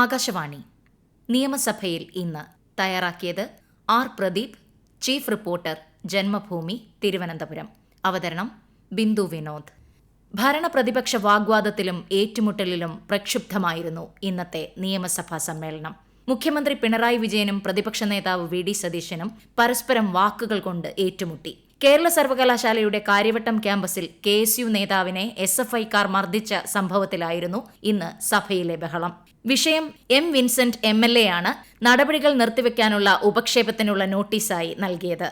ആകാശവാണി. നിയമസഭയിൽ ഇന്ന് തയ്യാറാക്കിയത് R Pradeep chief reporter Janmabhumi Thiruvananthapuram. അവതരണം ബിന്ദു വിനോദ്. ഭരണപ്രതിപക്ഷ വാഗ്വാദത്തിലും ഏറ്റുമുട്ടലിലും പ്രക്ഷുബ്ധമായിരുന്നു ഇന്നത്തെ നിയമസഭാ സമ്മേളനം. മുഖ്യമന്ത്രി പിണറായി വിജയനും പ്രതിപക്ഷ നേതാവ് വി ഡി സതീശനും പരസ്പരം വാക്കുകൾ കൊണ്ട് ഏറ്റുമുട്ടി. കേരള സർവകലാശാലയുടെ കാര്യവട്ടം ക്യാമ്പസിൽ കെ എസ് യു നേതാവിനെ എസ് എഫ് ഐക്കാർ മർദ്ദിച്ച സംഭവത്തിലായിരുന്നു ഇന്ന് സഭയിലെ ബഹളം. വിഷയം M Vincent M L A ആണ് നടപടികൾ നിർത്തിവെക്കാനുള്ള ഉപക്ഷേപത്തിനുള്ള നോട്ടീസായി നൽകിയത്.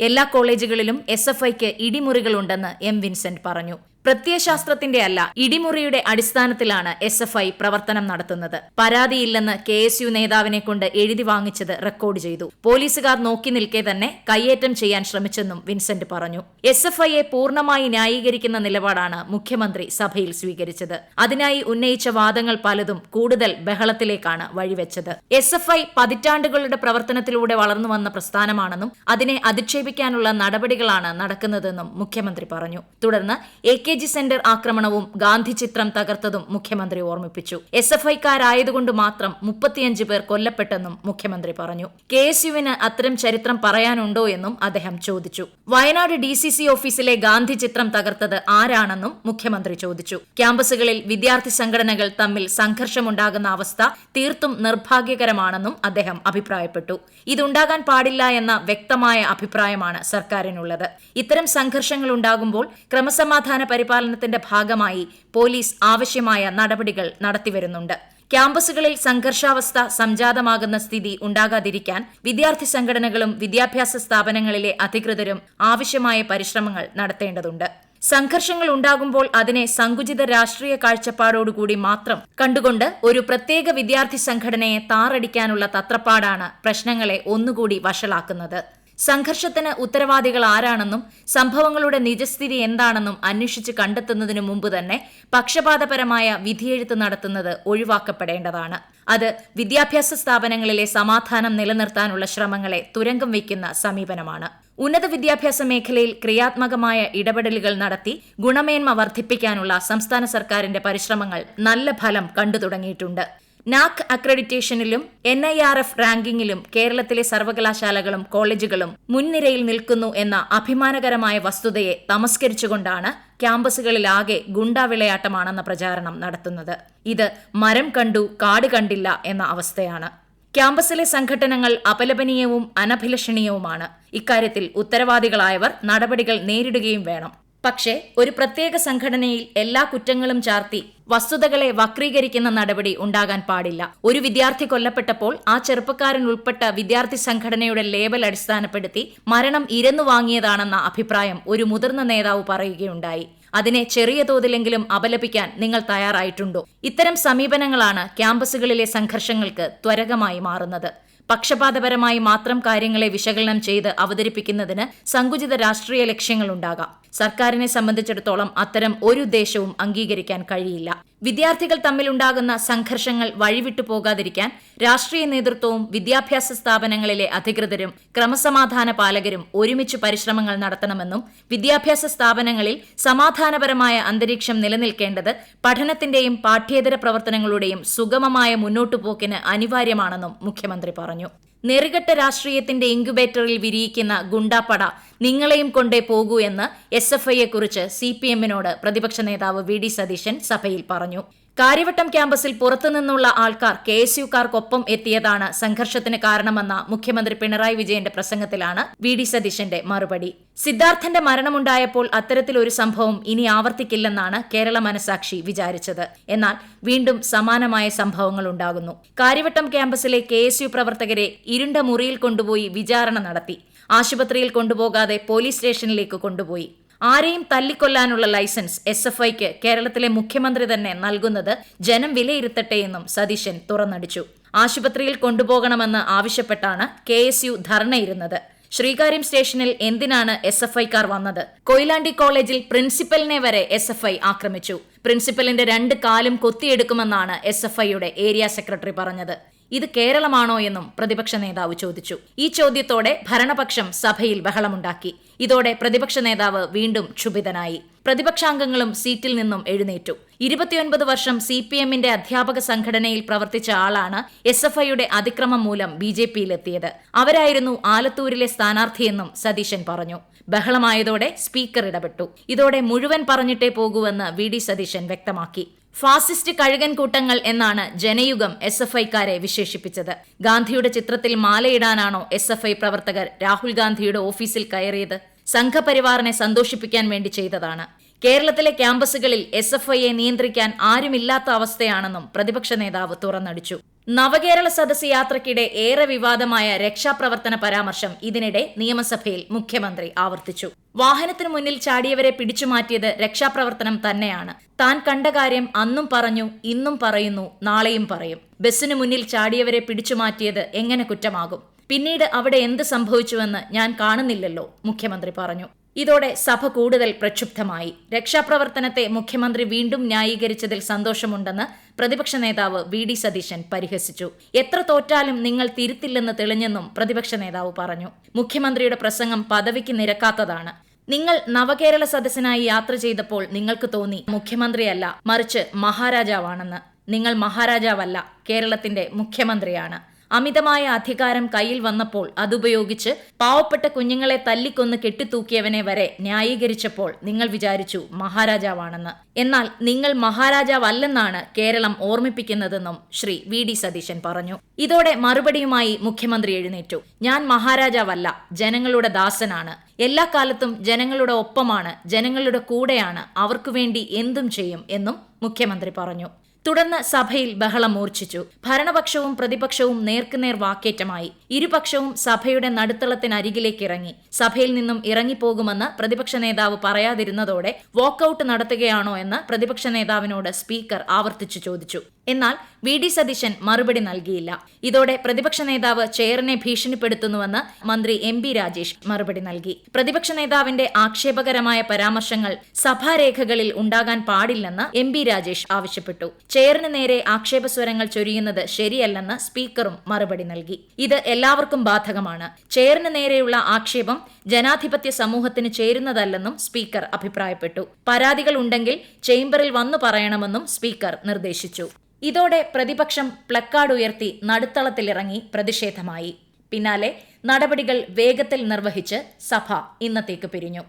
എല്ലാ കോളേജുകളിലും എസ് എഫ് ഐക്ക് ഇടിമുറികളുണ്ടെന്ന് എം വിൻസെന്റ് പറഞ്ഞു. പ്രത്യയശാസ്ത്രത്തിന്റെ അല്ല ഇടിമുറിയുടെ അടിസ്ഥാനത്തിലാണ് എസ് എഫ് ഐ പ്രവർത്തനം നടത്തുന്നത്. പരാതിയില്ലെന്ന് കെ എസ് യു നേതാവിനെ കൊണ്ട് എഴുതി വാങ്ങിച്ചത് റെക്കോർഡ് ചെയ്തു. പോലീസുകാർ നോക്കി നിൽക്കെ തന്നെ കയ്യേറ്റം ചെയ്യാൻ ശ്രമിച്ചെന്നും വിൻസെന്റ് പറഞ്ഞു. എസ് എഫ് ഐയെ പൂർണമായി ന്യായീകരിക്കുന്ന നിലപാടാണ് മുഖ്യമന്ത്രി സഭയിൽ സ്വീകരിച്ചത്. അതിനായി ഉന്നയിച്ച വാദങ്ങൾ പലതും കൂടുതൽ ബഹളത്തിലേക്കാണ് വഴിവെച്ചത്. എസ് എഫ് ഐ പതിറ്റാണ്ടുകളുടെ പ്രവർത്തനത്തിലൂടെ വളർന്നു വന്ന പ്രസ്ഥാനമാണെന്നും അതിനെ അധിക്ഷേപിക്കാനുള്ള നടപടികളാണ് നടക്കുന്നതെന്നും മുഖ്യമന്ത്രി പറഞ്ഞു. തുടർന്ന് എ കെ ജി സെന്റർ ആക്രമണവും ഗാന്ധി ചിത്രം തകർത്തതും മുഖ്യമന്ത്രി ഓർമ്മിപ്പിച്ചു. എസ് എഫ് ഐക്കാരായതുകൊണ്ട് മാത്രം മുപ്പത്തിയഞ്ച് പേർ കൊല്ലപ്പെട്ടെന്നും മുഖ്യമന്ത്രി പറഞ്ഞു. കെ എസ് യുവിന് അത്തരം ചരിത്രം പറയാനുണ്ടോ എന്നും അദ്ദേഹം ചോദിച്ചു. വയനാട് ഡി സി സി ഓഫീസിലെ ഗാന്ധി ചിത്രം തകർത്തത് ആരാണെന്നും മുഖ്യമന്ത്രി ചോദിച്ചു. ക്യാമ്പസുകളിൽ വിദ്യാർത്ഥി സംഘടനകൾ തമ്മിൽ സംഘർഷമുണ്ടാകുന്ന അവസ്ഥ തീർത്തും നിർഭാഗ്യകരമാണെന്നും അദ്ദേഹം അഭിപ്രായപ്പെട്ടു. ഇതുണ്ടാകാൻ പാടില്ല എന്ന വ്യക്തമായ അഭിപ്രായമാണ് സർക്കാരിനുള്ളത്. ഇത്തരം സംഘർഷങ്ങൾ ഉണ്ടാകുമ്പോൾ ക്രമസമാധാന പരിപാലനത്തിന്റെ ഭാഗമായി പോലീസ് ആവശ്യമായ നടപടികൾ നടത്തിവരുന്നുണ്ട്. ക്യാമ്പസുകളിൽ സംഘർഷാവസ്ഥ സംജാതമാകുന്ന സ്ഥിതി ഉണ്ടാകാതിരിക്കാൻ വിദ്യാർത്ഥി സംഘടനകളും വിദ്യാഭ്യാസ സ്ഥാപനങ്ങളിലെ അധികൃതരും ആവശ്യമായ പരിശ്രമങ്ങൾ നടത്തേണ്ടതുണ്ട്. സംഘർഷങ്ങൾ ഉണ്ടാകുമ്പോൾ അതിനെ സങ്കുചിത രാഷ്ട്രീയ കാഴ്ചപ്പാടോടുകൂടി മാത്രം കണ്ടുകൊണ്ട് ഒരു പ്രത്യേക വിദ്യാർത്ഥി സംഘടനയെ താറടിക്കാനുള്ള തത്രപ്പാടാണ് പ്രശ്നങ്ങളെ ഒന്നുകൂടി വഷളാക്കുന്നത്. സംഘർഷത്തിന് ഉത്തരവാദികൾ ആരാണെന്നും സംഭവങ്ങളുടെ നിജസ്ഥിതി എന്താണെന്നും അന്വേഷിച്ച് കണ്ടെത്തുന്നതിനു മുമ്പ് തന്നെ പക്ഷപാതപരമായ വിധിയെഴുത്ത് നടത്തുന്നത് ഒഴിവാക്കപ്പെടേണ്ടതാണ്. അത് വിദ്യാഭ്യാസ സ്ഥാപനങ്ങളിലെ സമാധാനം നിലനിർത്താനുള്ള ശ്രമങ്ങളെ തുരങ്കം വയ്ക്കുന്ന സമീപനമാണ്. ഉന്നത വിദ്യാഭ്യാസ മേഖലയിൽ ക്രിയാത്മകമായ ഇടപെടലുകൾ നടത്തി ഗുണമേന്മ വർദ്ധിപ്പിക്കാനുള്ള സംസ്ഥാന സർക്കാരിന്റെ പരിശ്രമങ്ങൾ നല്ല ഫലം കണ്ടു തുടങ്ങിയിട്ടുണ്ട് നാക് അക്രഡിറ്റേഷനിലും എൻ ഐ ആർ എഫ് റാങ്കിങ്ങിലും കേരളത്തിലെ സർവകലാശാലകളും കോളേജുകളും മുൻനിരയിൽ നിൽക്കുന്നു എന്ന അഭിമാനകരമായ വസ്തുതയെ തമസ്കരിച്ചുകൊണ്ടാണ് ക്യാമ്പസുകളിലാകെ ഗുണ്ടാവിളയാട്ടമാണെന്ന പ്രചാരണം നടത്തുന്നത്. ഇത് മരം കണ്ടു കാട് കണ്ടില്ല എന്ന അവസ്ഥയാണ്. ക്യാമ്പസിലെ സംഘടനകൾ അപലപനീയവും അനഭിലഷണീയവുമാണ്. ഇക്കാര്യത്തിൽ ഉത്തരവാദികളായവർ നടപടികൾ നേരിടുകയും വേണം. പക്ഷേ ഒരു പ്രത്യേക സംഘടനയിൽ എല്ലാ കുറ്റങ്ങളും ചാർത്തി വസ്തുതകളെ വക്രീകരിക്കുന്ന നടപടി ഉണ്ടാകാൻ പാടില്ല. ഒരു വിദ്യാർത്ഥി കൊല്ലപ്പെട്ടപ്പോൾ ആ ചെറുപ്പക്കാരൻ ഉൾപ്പെട്ട വിദ്യാർത്ഥി സംഘടനയുടെ ലേബൽ അടിസ്ഥാനപ്പെടുത്തി മരണം ഇരന്നു വാങ്ങിയതാണെന്ന അഭിപ്രായം ഒരു മുതിർന്ന നേതാവ് പറയുകയുണ്ടായി. അതിനെ ചെറിയ തോതിലെങ്കിലും അപലപിക്കാൻ നിങ്ങൾ തയ്യാറായിട്ടുണ്ടോ? ഇത്തരം സമീപനങ്ങളാണ് ക്യാമ്പസുകളിലെ സംഘർഷങ്ങൾക്ക് ത്വരകമായി മാറുന്നത്. പക്ഷപാതപരമായി മാത്രം കാര്യങ്ങളെ വിശകലനം ചെയ്ത് അവതരിപ്പിക്കുന്നതിന് സങ്കുചിത രാഷ്ട്രീയ ലക്ഷ്യങ്ങളുണ്ടാകാം. സർക്കാരിനെ സംബന്ധിച്ചിടത്തോളം അത്തരം ഒരു ഉദ്ദേശവും അംഗീകരിക്കാൻ കഴിയില്ല. വിദ്യാർത്ഥികൾ തമ്മിലുണ്ടാകുന്ന സംഘർഷങ്ങൾ വഴിവിട്ടു പോകാതിരിക്കാൻ രാഷ്ട്രീയ നേതൃത്വവും വിദ്യാഭ്യാസ സ്ഥാപനങ്ങളിലെ അധികൃതരും ക്രമസമാധാന പാലകരും ഒരുമിച്ച് പരിശ്രമങ്ങൾ നടത്തണമെന്നും വിദ്യാഭ്യാസ സ്ഥാപനങ്ങളിൽ സമാധാനപരമായ അന്തരീക്ഷം നിലനിൽക്കേണ്ടത് പഠനത്തിന്റെയും പാഠ്യേതര പ്രവർത്തനങ്ങളുടെയും സുഗമമായ മുന്നോട്ടുപോക്കിന് അനിവാര്യമാണെന്നും മുഖ്യമന്ത്രി പറഞ്ഞു. നെറികെട്ട രാഷ്ട്രീയത്തിന്റെ ഇൻക്യുബേറ്ററിൽ വിരിയിക്കുന്ന ഗുണ്ടാപ്പട നിങ്ങളെയും കൊണ്ടേ പോകൂ എന്ന് എസ് എഫ് ഐയെക്കുറിച്ച് സി പി എമ്മിനോട് പ്രതിപക്ഷ നേതാവ് വി ഡി സതീശൻ സഭയിൽ പറഞ്ഞു കാര്യവട്ടം ക്യാമ്പസിൽ പുറത്തുനിന്നുള്ള ആൾക്കാർ കെ എസ് യുക്കാർക്കൊപ്പം എത്തിയതാണ് സംഘർഷത്തിന് കാരണമെന്ന മുഖ്യമന്ത്രി പിണറായി വിജയന്റെ പ്രസംഗത്തിലാണ് വി ഡി സതീശന്റെ മറുപടി. സിദ്ധാർത്ഥന്റെ മരണമുണ്ടായപ്പോൾ അത്തരത്തിലൊരു സംഭവം ഇനി ആവർത്തിക്കില്ലെന്നാണ് കേരള മനസാക്ഷി വിചാരിച്ചത്. എന്നാൽ വീണ്ടും സമാനമായ സംഭവങ്ങൾ ഉണ്ടാകുന്നു. കാര്യവട്ടം ക്യാമ്പസിലെ കെ പ്രവർത്തകരെ ഇരുണ്ട മുറിയിൽ കൊണ്ടുപോയി വിചാരണ നടത്തി. ആശുപത്രിയിൽ കൊണ്ടുപോകാതെ പോലീസ് സ്റ്റേഷനിലേക്ക് കൊണ്ടുപോയി. ആരെയും തല്ലിക്കൊല്ലാനുള്ള ലൈസൻസ് എസ് എഫ് ഐക്ക് കേരളത്തിലെ മുഖ്യമന്ത്രി തന്നെ നൽകുന്നത് ജനം വിലയിരുത്തട്ടെ എന്നും സതീശൻ തുറന്നടിച്ചു. ആശുപത്രിയിൽ കൊണ്ടുപോകണമെന്ന് ആവശ്യപ്പെട്ടാണ് കെ എസ് യു ധർണയിരുന്നത്. ശ്രീകാര്യം സ്റ്റേഷനിൽ എന്തിനാണ് എസ് എഫ് ഐക്കാർ വന്നത്? കൊയിലാണ്ടി കോളേജിൽ പ്രിൻസിപ്പലിനെ വരെ എസ് എഫ് ഐ ആക്രമിച്ചു. പ്രിൻസിപ്പലിന്റെ രണ്ട് കാലും കൊത്തിയെടുക്കുമെന്നാണ് എസ് എഫ് ഐയുടെ ഏരിയ സെക്രട്ടറി പറഞ്ഞത്. ഇത് കേരളമാണോ എന്നും പ്രതിപക്ഷ നേതാവ് ചോദിച്ചു. ഈ ചോദ്യത്തോടെ ഭരണപക്ഷം സഭയിൽ ബഹളമുണ്ടാക്കി. ഇതോടെ പ്രതിപക്ഷ നേതാവ് വീണ്ടും ക്ഷുഭിതനായി. പ്രതിപക്ഷാംഗങ്ങളും സീറ്റിൽ നിന്നും എഴുന്നേറ്റു. ഇരുപത്തിയൊൻപത് വർഷം സി പി എമ്മിന്റെ അധ്യാപക സംഘടനയിൽ പ്രവർത്തിച്ച ആളാണ് എസ് എഫ് ഐയുടെ അതിക്രമം മൂലം ബി ജെ പിയിലെത്തിയത്. അവരായിരുന്നു ആലത്തൂരിലെ സ്ഥാനാർത്ഥിയെന്നും സതീശൻ പറഞ്ഞു. ബഹളമായതോടെ സ്പീക്കർ ഇടപെട്ടു. ഇതോടെ മുഴുവൻ പറഞ്ഞിട്ടേ പോകൂവെന്ന് വി ഡി സതീശൻ വ്യക്തമാക്കി. ഫാസിസ്റ്റ് കഴുകൻ കൂട്ടങ്ങൾ എന്നാണ് ജനയുഗം എസ് എഫ് ഐക്കാരെ വിശേഷിപ്പിച്ചത്. ഗാന്ധിയുടെ ചിത്രത്തിൽ മാലയിടാനാണോ എസ് എഫ് ഐ പ്രവർത്തകർ രാഹുൽ ഗാന്ധിയുടെ ഓഫീസിൽ കയറിയത്? സംഘപരിവാറിനെ സന്തോഷിപ്പിക്കാൻ വേണ്ടി ചെയ്തതാണ്. കേരളത്തിലെ ക്യാമ്പസുകളിൽ എസ് എഫ് ഐയെ നിയന്ത്രിക്കാൻ ആരുമില്ലാത്ത അവസ്ഥയാണെന്നും പ്രതിപക്ഷ നേതാവ് തുറന്നടിച്ചു. നവകേരള സദസ് യാത്രയ്ക്കിടെ ഏറെ വിവാദമായ രക്ഷാപ്രവർത്തന പരാമർശം ഇതിനിടെ നിയമസഭയിൽ മുഖ്യമന്ത്രി ആവർത്തിച്ചു. വാഹനത്തിനു മുന്നിൽ ചാടിയവരെ പിടിച്ചുമാറ്റിയത് രക്ഷാപ്രവർത്തനം തന്നെയാണ്. താൻ കണ്ട കാര്യം അന്നും പറഞ്ഞു ഇന്നും പറയുന്നു നാളെയും പറയും. ബസ്സിനു മുന്നിൽ ചാടിയവരെ പിടിച്ചുമാറ്റിയത് എങ്ങനെ കുറ്റമാകും? പിന്നീട് അവിടെ എന്ത് സംഭവിച്ചുവെന്ന് ഞാൻ കാണുന്നില്ലല്ലോ മുഖ്യമന്ത്രി പറഞ്ഞു. ഇതോടെ സഭ കൂടുതൽ പ്രക്ഷുബ്ധമായി. രക്ഷാപ്രവർത്തനത്തെ മുഖ്യമന്ത്രി വീണ്ടും ന്യായീകരിച്ചതിൽ സന്തോഷമുണ്ടെന്ന് പ്രതിപക്ഷ നേതാവ് വി ഡി സതീശൻ പരിഹസിച്ചു. എത്ര തോറ്റാലും നിങ്ങൾ തിരുത്തില്ലെന്ന് തെളിഞ്ഞെന്നും പ്രതിപക്ഷ നേതാവ് പറഞ്ഞു. മുഖ്യമന്ത്രിയുടെ പ്രസംഗം പദവിക്ക് നിരക്കാത്തതാണ്. നിങ്ങൾ നവകേരള സദസ്സിനായി യാത്ര ചെയ്തപ്പോൾ നിങ്ങൾക്ക് തോന്നി മുഖ്യമന്ത്രിയല്ല മറിച്ച് മഹാരാജാവാണെന്ന്. നിങ്ങൾ മഹാരാജാവല്ല കേരളത്തിന്റെ മുഖ്യമന്ത്രിയാണ്. അമിതമായ അധികാരം കയ്യിൽ വന്നപ്പോൾ അതുപയോഗിച്ച് പാവപ്പെട്ട കുഞ്ഞുങ്ങളെ തല്ലിക്കൊന്ന് കെട്ടിത്തൂക്കിയവനെ വരെ ന്യായീകരിച്ചപ്പോൾ നിങ്ങൾ വിചാരിച്ചു മഹാരാജാവാണെന്ന്. എന്നാൽ നിങ്ങൾ മഹാരാജാവല്ലെന്നാണ് കേരളം ഓർമ്മിപ്പിക്കുന്നതെന്നും ശ്രീ വി ഡി സതീശൻ പറഞ്ഞു. ഇതോടെ മറുപടിയുമായി മുഖ്യമന്ത്രി എഴുന്നേറ്റു. ഞാൻ മഹാരാജാവല്ല ജനങ്ങളുടെ ദാസനാണ്. എല്ലാ കാലത്തും ജനങ്ങളുടെ ഒപ്പമാണ് ജനങ്ങളുടെ കൂടെയാണ് അവർക്കു വേണ്ടി എന്തും ചെയ്യും എന്നും മുഖ്യമന്ത്രി പറഞ്ഞു. തുടർന്ന് സഭയിൽ ബഹളം മൂർച്ഛിച്ചു. ഭരണപക്ഷവും പ്രതിപക്ഷവും നേർക്കുനേർ വാക്കേറ്റമായി. ഇരുപക്ഷവും സഭയുടെ നടുത്തളത്തിനരികിലേക്ക് ഇറങ്ങി സഭയിൽ നിന്നും ഇറങ്ങിപ്പോകുമെന്ന് പ്രതിപക്ഷ നേതാവ് പറയാതിരുന്നതോടെ വാക്കൌട്ട് നടത്തുകയാണോ എന്ന് പ്രതിപക്ഷ നേതാവിനോട് സ്പീക്കർ ആവർത്തിച്ചു ചോദിച്ചു. എന്നാൽ വി. ഡി. സതീശൻ മറുപടി നൽകിയില്ല. ഇതോടെ പ്രതിപക്ഷ നേതാവ് ചെയറിനെ ഭീഷണിപ്പെടുത്തുന്നുവെന്ന് മന്ത്രി എം. ബി രാജേഷ് മറുപടി നൽകി. പ്രതിപക്ഷ നേതാവിന്റെ ആക്ഷേപകരമായ പരാമർശങ്ങൾ സഭാരേഖകളിൽ ഉണ്ടാകാൻ പാടില്ലെന്ന് എം. ബി രാജേഷ് ആവശ്യപ്പെട്ടു. ചെയറിന് നേരെ ആക്ഷേപസ്വരങ്ങൾ ചൊരിയുന്നത് ശരിയല്ലെന്ന് സ്പീക്കറും മറുപടി നൽകി. ഇത് എല്ലാവർക്കും ബാധകമാണ്. ചെയറിന് നേരെയുള്ള ആക്ഷേപം ജനാധിപത്യ സമൂഹത്തിന് ചേരുന്നതല്ലെന്നും സ്പീക്കർ അഭിപ്രായപ്പെട്ടു. പരാതികൾ ഉണ്ടെങ്കിൽ ചേംബറിൽ വന്നു പറയണമെന്നും സ്പീക്കർ നിർദ്ദേശിച്ചു. ഇതോടെ പ്രതിപക്ഷം പ്ലക്കാർഡ് ഉയർത്തി നടുത്തളത്തിലിറങ്ങി പ്രതിഷേധമായി. പിന്നാലെ നടപടികൾ വേഗത്തിൽ നിർവഹിച്ച് സഭ ഇന്നത്തേക്ക് പിരിഞ്ഞു.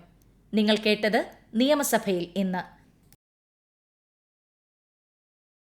നിങ്ങൾ കേട്ടത് നിയമസഭയിൽ ഇന്ന്.